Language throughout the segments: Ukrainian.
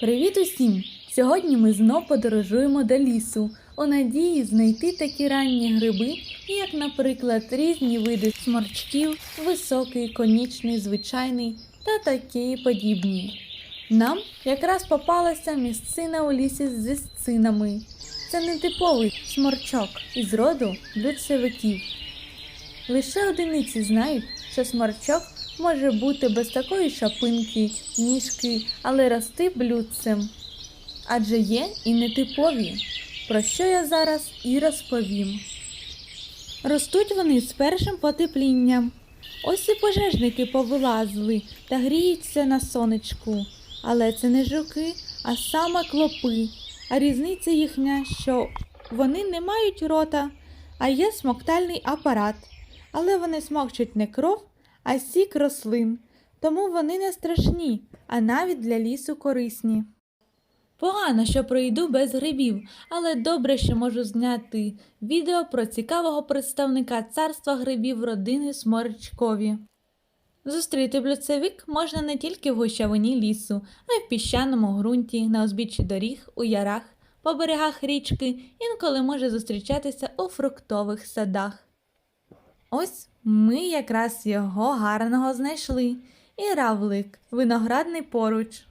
Привіт усім! Сьогодні ми знов подорожуємо до лісу у надії знайти такі ранні гриби, як, наприклад, різні види сморчків, високий, конічний, звичайний та такі подібні. Нам якраз попалася місцина у лісі зі сцинами. Це не типовий сморчок із роду блюдцевиків. Лише одиниці знають, що сморчок може бути без такої шапинки, ніжки, але рости блюдцем. Адже є і нетипові, про що я зараз і розповім. Ростуть вони з першим потеплінням. Ось і пожежники повилазили та гріються на сонечку. Але це не жуки, а саме клопи. А різниця їхня, що вони не мають рота, а є смоктальний апарат. Але вони смокчуть не кров, а сік рослин. Тому вони не страшні, а навіть для лісу корисні. Погано, що пройду без грибів, але добре, що можу зняти відео про цікавого представника царства грибів родини Сморчкові. Зустріти блюдцевик можна не тільки в гущавині лісу, а й в піщаному ґрунті, на узбіччі доріг, у ярах, по берегах річки, інколи може зустрічатися у фруктових садах. Ось ми якраз його гарного знайшли. І равлик, виноградний поруч.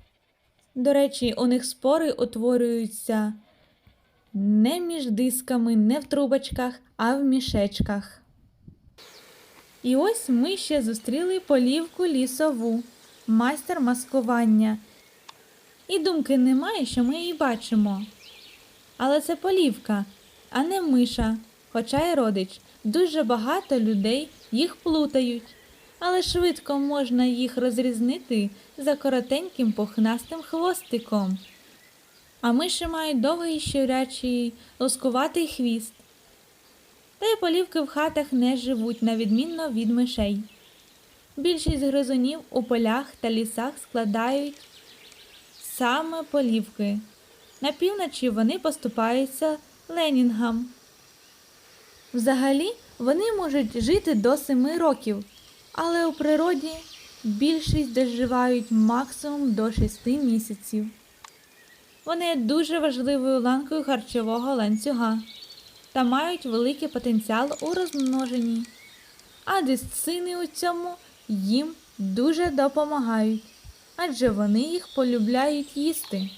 До речі, у них спори утворюються не між дисками, не в трубочках, а в мішечках. І ось ми ще зустріли полівку лісову, майстер маскування. І думки немає, що ми її бачимо. Але це полівка, а не миша, хоча й родич. Дуже багато людей їх плутають, але швидко можна їх розрізнити за коротеньким пухнастим хвостиком. А миші мають довгий щурячий лоскуватий хвіст. Та й полівки в хатах не живуть, на відмінно від мишей. Більшість гризунів у полях та лісах складають саме полівки. На півночі вони поступаються ленінгам. Взагалі, вони можуть жити до 7 років, але у природі більшість доживають максимум до 6 місяців. Вони є дуже важливою ланкою харчового ланцюга та мають великий потенціал у розмноженні. А дисцини у цьому їм дуже допомагають, адже вони їх полюбляють їсти.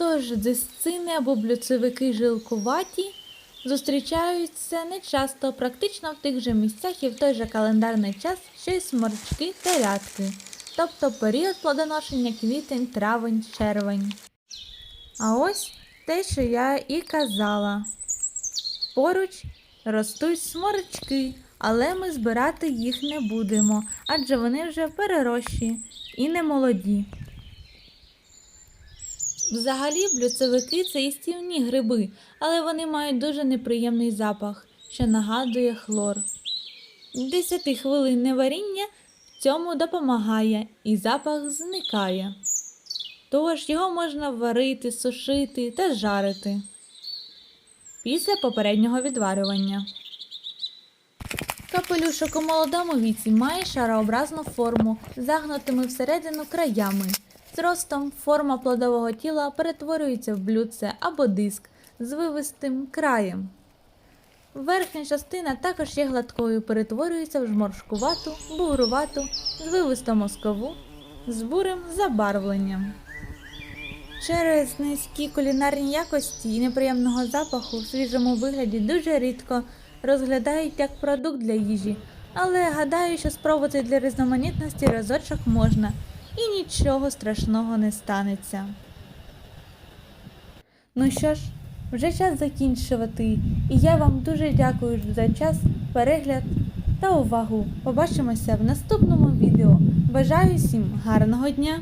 Тож дисцини або блюдцевики жилкуваті зустрічаються нечасто, практично в тих же місцях і в той же календарний час, що й сморчки та рядки, тобто період плодоношення квітень, травень, червень. А ось те, що я і казала. Поруч ростуть сморчки, але ми збирати їх не будемо, адже вони вже перерощі і не молоді. Взагалі, блюдцевики це їстівні гриби, але вони мають дуже неприємний запах, що нагадує хлор. 10 хвилинне варіння в цьому допомагає і запах зникає. Тож його можна варити, сушити та жарити після попереднього відварювання. Капелюшок у молодому віці має шарообразну форму загнутими всередину краями. З ростом форма плодового тіла перетворюється в блюдце або диск з вивистим краєм. Верхня частина також є гладкою, перетворюється в жморшкувату, бугрувату, звивисто-мозкову з бурим забарвленням. Через низькі кулінарні якості і неприємного запаху в свіжому вигляді дуже рідко розглядають як продукт для їжі, але гадаю, що спробувати для різноманітності разочок можна і нічого страшного не станеться. Ну що ж, вже час закінчувати, і я вам дуже дякую за час, перегляд та увагу. Побачимося в наступному відео. Бажаю всім гарного дня!